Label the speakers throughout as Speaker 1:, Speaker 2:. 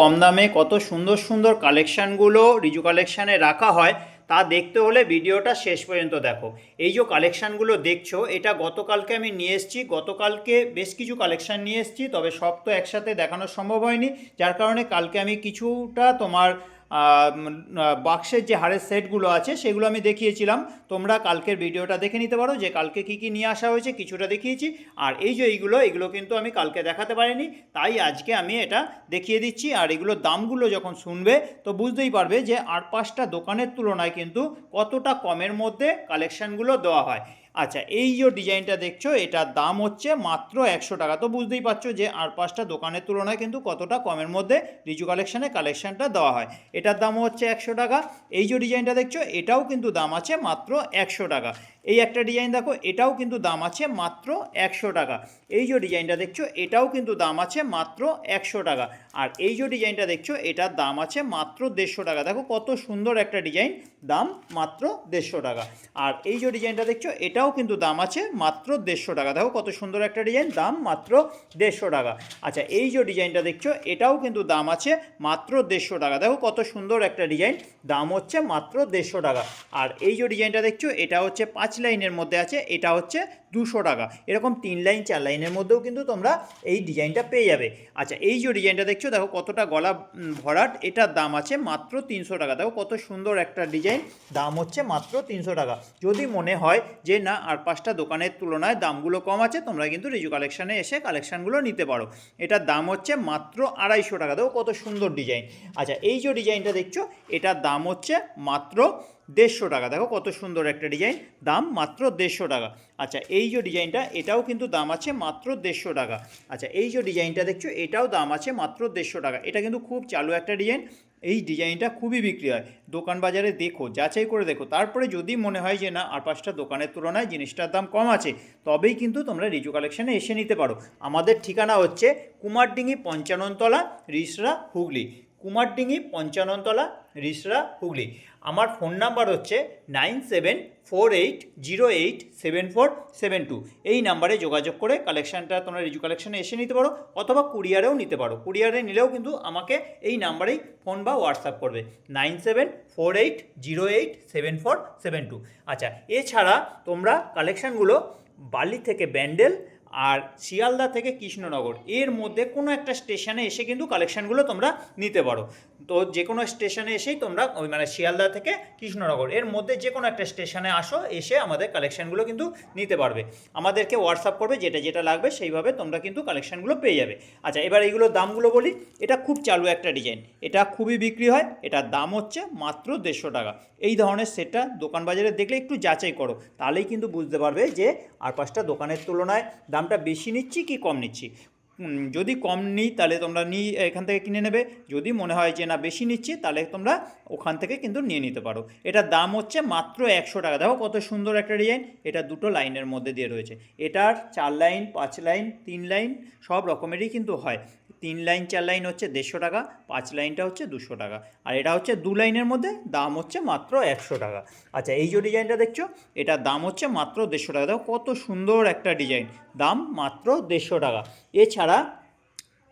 Speaker 1: কম দামে কত সুন্দর সুন্দর কালেকশানগুলো রিজু কালেকশানে রাখা হয়, তা দেখতে হলে ভিডিওটা শেষ পর্যন্ত দেখো। এই যে কালেকশানগুলো দেখছ, এটা গতকালকে আমি নিয়ে এসেছি। গতকালকে বেশ কিছু কালেকশান নিয়ে এসেছি, তবে সব তো একসাথে দেখানো সম্ভব হয়নি। যার কারণে কালকে আমি কিছুটা তোমার বাক্সের যে হাড়ের সেটগুলো আছে, সেগুলো আমি দেখিয়েছিলাম। তোমরা কালকের ভিডিওটা দেখে নিতে পারো যে কালকে কি কি নিয়ে আসা হয়েছে, কিছুটা দেখিয়েছি। আর এই যে এইগুলো, এগুলো কিন্তু আমি কালকে দেখাতে পারিনি, তাই আজকে আমি এটা দেখিয়ে দিচ্ছি। আর এগুলোর দামগুলো যখন শুনবে, তো বুঝতেই পারবে যে আর পাঁচটা দোকানের তুলনায় কিন্তু কতটা কমের মধ্যে কালেকশানগুলো দেওয়া হয়। আচ্ছা এই যে ডিজাইনটা দেখছ, এটার দাম হচ্ছে মাত্র একশো টাকা। তো বুঝতেই পারছ যে আর পাঁচটা দোকানের তুলনায় কিন্তু কতটা কমের মধ্যে রিজু কালেকশানে কালেকশানটা দেওয়া হয়। এটার দামও হচ্ছে একশো টাকা। এই যে ডিজাইনটা দেখছ, এটাও কিন্তু দাম আছে মাত্র একশো টাকা। এই একটা ডিজাইন দেখো, এটাও কিন্তু দাম আছে মাত্র একশো টাকা। এই যে ডিজাইনটা দেখছ, এটাও কিন্তু দাম আছে মাত্র একশো টাকা। আর এই যে ডিজাইনটা দেখছ, এটার দাম আছে মাত্র দেড়শো টাকা। দেখো কত সুন্দর একটা ডিজাইন, দাম মাত্র দেড়শো টাকা। আর এই যে ডিজাইনটা দেখছ, এটাও কিন্তু দাম আছে মাত্র দেড়শো টাকা। দেখো কত সুন্দর একটা ডিজাইন, দাম মাত্র দেড়শো টাকা। আচ্ছা এই যে ডিজাইনটা দেখছ, এটাও কিন্তু দাম আছে মাত্র দেড়শো টাকা। দেখো কত সুন্দর একটা ডিজাইন, দাম হচ্ছে মাত্র দেড়শো টাকা। আর এই যে ডিজাইনটা দেখছ, এটা হচ্ছে পাঁচ লাইনের মধ্যে আছে এটা হচ্ছে দুশো টাকা। এরকম তিন লাইন, চার লাইনের মধ্যেও কিন্তু তোমরা এই ডিজাইনটা পেয়ে যাবে। আচ্ছা এই যে ডিজাইনটা দেখছ, দেখো কতটা গলা ভরাট। এটার দাম আছে মাত্র তিনশো টাকা। দেখো কত সুন্দর একটা ডিজাইন। দাম হচ্ছে মাত্র তিনশো টাকা। যদি মনে হয় যে না, আর পাঁচটা দোকানের তুলনায় দামগুলো কম আছে, তোমরা কিন্তু রিজু কালেকশানে এসে কালেকশানগুলো নিতে পারো। এটার দাম হচ্ছে মাত্র আড়াইশো টাকা। দেখো কত সুন্দর ডিজাইন। আচ্ছা এই যে ডিজাইনটা দেখছ, এটার দাম হচ্ছে মাত্র দেড়শো টাকা। দেখো কত সুন্দর একটা ডিজাইন। দাম মাত্র দেড়শো টাকা। আচ্ছা এই যে ডিজাইনটা, এটাও কিন্তু দাম আছে মাত্র দেড়শো টাকা। আচ্ছা এই যে ডিজাইনটা দেখছ, এটাও দাম আছে মাত্র দেড়শো টাকা। এটা কিন্তু খুব চালু একটা ডিজাইন। এই ডিজাইনটা খুবই বিক্রি হয়। দোকান বাজারে দেখো, যাচাই করে দেখো। তারপরে যদি মনে হয় যে না, আর পাঁচটা দোকানের তুলনায় জিনিসটার দাম কম আছে, তবেই কিন্তু তোমরা রিজু কালেকশানে এসে নিতে পারো। আমাদের ঠিকানা হচ্ছে কুমারডিঙ্গি পঞ্চাননতলা, রিসরা, হুগলি। কুমারডিঙ্গি পঞ্চাননতলা রিসরা হুগলি। আমার ফোন নাম্বার হচ্ছে nine seven four eight zero eight seven four seven two. এই নাম্বারে যোগাযোগ করে কালেকশানটা তোমরা রিজু কালেকশানে এসে নিতে পারো অথবা কুরিয়ারেও নিতে পারো। কুরিয়ারে নিলেও কিন্তু আমাকে এই নাম্বারেই ফোন বা হোয়াটসঅ্যাপ করবে। Nine seven four eight zero eight seven four seven two. আচ্ছা এছাড়া তোমরা কালেকশানগুলো বালি থেকে ব্যান্ডেল আর শিয়ালদা থেকে কৃষ্ণনগর, এর মধ্যে কোনো একটা স্টেশনে এসে কিন্তু কালেকশানগুলো তোমরা নিতে পারো। তো যে কোনো স্টেশনে এসেই তোমরা ওই মানে শিয়ালদা থেকে কৃষ্ণনগর, এর মধ্যে যে কোনো একটা স্টেশনে আসো, এসে আমাদের কালেকশানগুলো কিন্তু নিতে পারবে। আমাদেরকে হোয়াটসঅ্যাপ করবে, যেটা যেটা লাগবে সেইভাবে তোমরা কিন্তু কালেকশানগুলো পেয়ে যাবে। আচ্ছা এবার এইগুলোর দামগুলো বলি। এটা খুব চালু একটা ডিজাইন। এটা খুবই বিক্রি হয়, এটার দাম হচ্ছে মাত্র দেড়শো টাকা। এই ধরনের সেটটা দোকান বাজারে দেখলে একটু যাচাই করো, তাহলেই কিন্তু বুঝতে পারবে যে আর পাঁচটা দোকানের তুলনায় দামটা বেশি নিচ্ছি কি কম নিচ্ছি? যদি কম নিই তাহলে তোমরা নিই এখান থেকে কিনে নেবে। যদি মনে হয় যে না, বেশি নিচ্ছি তাহলে তোমরা ওখান থেকে কিন্তু নিয়ে নিতে পারো। এটা দাম হচ্ছে মাত্র একশো টাকা। দেখো কত সুন্দর একটা ডিজাইন। এটা দুটো লাইনের মধ্যে দিয়ে রয়েছে। এটার চার লাইন, পাঁচ লাইন, তিন লাইন সব রকমেরই কিন্তু হয়। তিন লাইন, চার লাইন হচ্ছে দেড়শো টাকা, পাঁচ লাইনটা হচ্ছে দুশো টাকা। আর এটা হচ্ছে দু লাইনের মধ্যে দাম হচ্ছে মাত্র একশো টাকা। আচ্ছা এই যে ডিজাইনটা দেখছ, এটা দাম হচ্ছে মাত্র দেড়শো টাকা। দেখো কত সুন্দর একটা ডিজাইন, দাম মাত্র দেড়শো টাকা। এছাড়া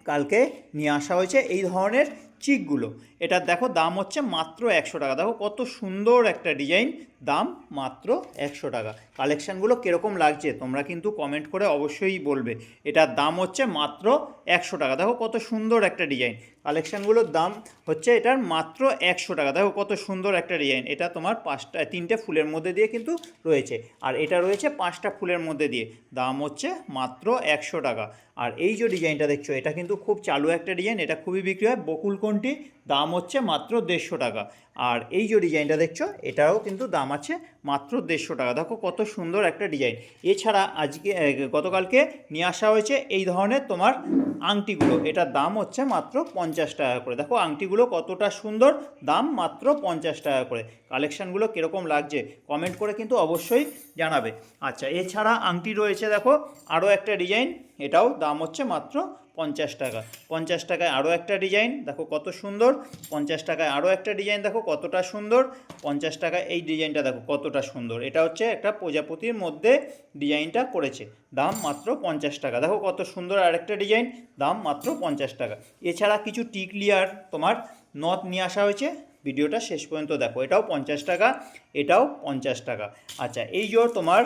Speaker 1: কালকে নিয়ে আসা হয়েছে এই ধরনের চিকগুলো। এটার দেখো, দাম হচ্ছে মাত্র একশো টাকা। দেখো কত সুন্দর একটা ডিজাইন, দাম মাত্র একশো টাকা। কালেকশানগুলো কীরকম লাগছে তোমরা কিন্তু কমেন্ট করে অবশ্যই বলবে। এটার দাম হচ্ছে মাত্র একশো টাকা। দেখো কত সুন্দর একটা ডিজাইন। কালেকশানগুলোর দাম হচ্ছে এটার মাত্র একশো টাকা। দেখো কত সুন্দর একটা ডিজাইন। এটা তোমার পাঁচটা, তিনটে ফুলের মধ্যে দিয়ে কিন্তু রয়েছে। আর এটা রয়েছে পাঁচটা ফুলের মধ্যে দিয়ে। দাম হচ্ছে মাত্র একশো টাকা। আর এই যে ডিজাইনটা দেখছ, এটা কিন্তু খুব চালু একটা ডিজাইন। এটা খুবই বিক্রি হয় বকুলকণ্ঠী দাম হচ্ছে মাত্র দেড়শো টাকা। আর এই যে ডিজাইনটা দেখছ, এটাও কিন্তু দাম আছে মাত্র দেড়শো টাকা। দেখো কত সুন্দর একটা ডিজাইন। এছাড়া আজকে গতকালকে নিয়ে আসা হয়েছে এই ধরনের তোমার আংটিগুলো। এটার দাম হচ্ছে মাত্র পঞ্চাশ টাকা করে। দেখো আংটিগুলো কতটা সুন্দর, দাম মাত্র পঞ্চাশ টাকা করে। কালেকশানগুলো কীরকম লাগছে কমেন্ট করে কিন্তু অবশ্যই জানাবে। আচ্ছা এছাড়া আংটি রয়েছে দেখো, আরও একটা ডিজাইন। এটাও দাম হচ্ছে মাত্র পঞ্চাশ টাকা। পঞ্চাশ টাকায় আরও একটা ডিজাইন, দেখো কত সুন্দর। পঞ্চাশ টাকায় আরও একটা ডিজাইন, দেখো কতটা সুন্দর। পঞ্চাশ টাকায় এই ডিজাইনটা দেখো কতটা সুন্দর। এটা হচ্ছে একটা প্রজাপতির মধ্যে ডিজাইনটা করেছে। দাম মাত্র পঞ্চাশ টাকা। দেখো কত সুন্দর আরেকটা ডিজাইন, দাম মাত্র পঞ্চাশ টাকা। এছাড়া কিছু টিকলিয়ার তোমার নথ নিয়ে আসা হয়েছে। ভিডিওটা শেষ পর্যন্ত দেখো। এটাও পঞ্চাশ টাকা, এটাও পঞ্চাশ টাকা। আচ্ছা এই যে তোমার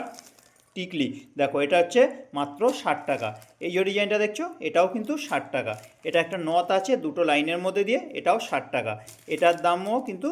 Speaker 1: টিকলি, দেখো এটা হচ্ছে মাত্র ষাট টাকা। এই যে ডিজাইনটা দেখছ, এটাও কিন্তু ষাট টাকা। এটা একটা নথ আছে দুটো লাইনের মধ্যে দিয়ে, এটাও ষাট টাকা। এটার দামও কিন্তু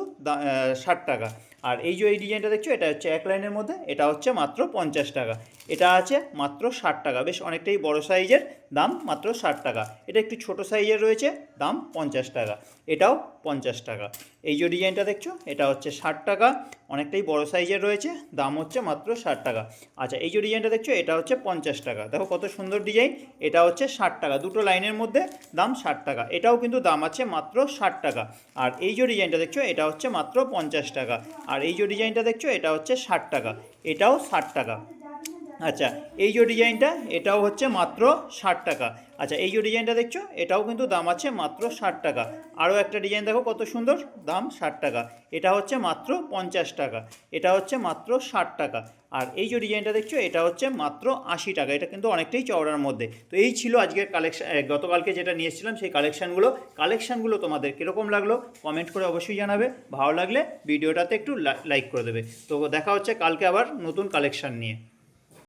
Speaker 1: ষাট টাকা। আর এই যে এই ডিজাইনটা দেখছ, এটা হচ্ছে এক লাইনের মধ্যে, এটা হচ্ছে মাত্র পঞ্চাশ টাকা। এটা আছে মাত্র ষাট টাকা। বেশ অনেকটাই বড় সাইজের দাম মাত্র ষাট টাকা। এটা একটু ছোট সাইজের রয়েছে, দাম পঞ্চাশ টাকা। এটাও পঞ্চাশ টাকা। এই যে ডিজাইনটা দেখছ, এটা হচ্ছে ষাট টাকা। অনেকটাই বড় সাইজের রয়েছে, দাম হচ্ছে মাত্র ষাট টাকা। আচ্ছা এই যে ডিজাইনটা দেখছ, এটা হচ্ছে পঞ্চাশ টাকা। দেখো কত সুন্দর ডিজাইন। এটা হচ্ছে ষাট টাকা। দুটো লাইনের মধ্যে দাম ষাট টাকা। এটাও কিন্তু দাম আছে মাত্র ষাট টাকা। আর এই যে ডিজাইনটা দেখছ, এটা হচ্ছে মাত্র পঞ্চাশ টাকা। আর এই যে ডিজাইনটা দেখছ, এটা হচ্ছে ষাট টাকা। এটাও ষাট টাকা। আচ্ছা এই যে ডিজাইনটা, এটাও হচ্ছে মাত্র ষাট টাকা। আচ্ছা এই যে ডিজাইনটা দেখছ, এটাও কিন্তু দাম আছে মাত্র ষাট টাকা। আরও একটা ডিজাইন দেখো কত সুন্দর, দাম ষাট টাকা। এটা হচ্ছে মাত্র পঞ্চাশ টাকা, এটা হচ্ছে মাত্র ষাট টাকা। আর এই যে ডিজাইনটা দেখছ, এটা হচ্ছে মাত্র আশি টাকা, এটা কিন্তু অনেকটাই চওড়ার মধ্যে। তো এই ছিল আজকের কালেকশন গতকালকে যেটা নিয়ে এসেছিলাম সেই কালেকশানগুলো। কালেকশানগুলো তোমাদের কীরকম লাগল, কমেন্ট করে অবশ্যই জানাবে। ভালো লাগলে ভিডিওটাতে একটু লাইক করে দেবে। তো দেখা হচ্ছে কালকে আবার নতুন কালেকশান নিয়ে।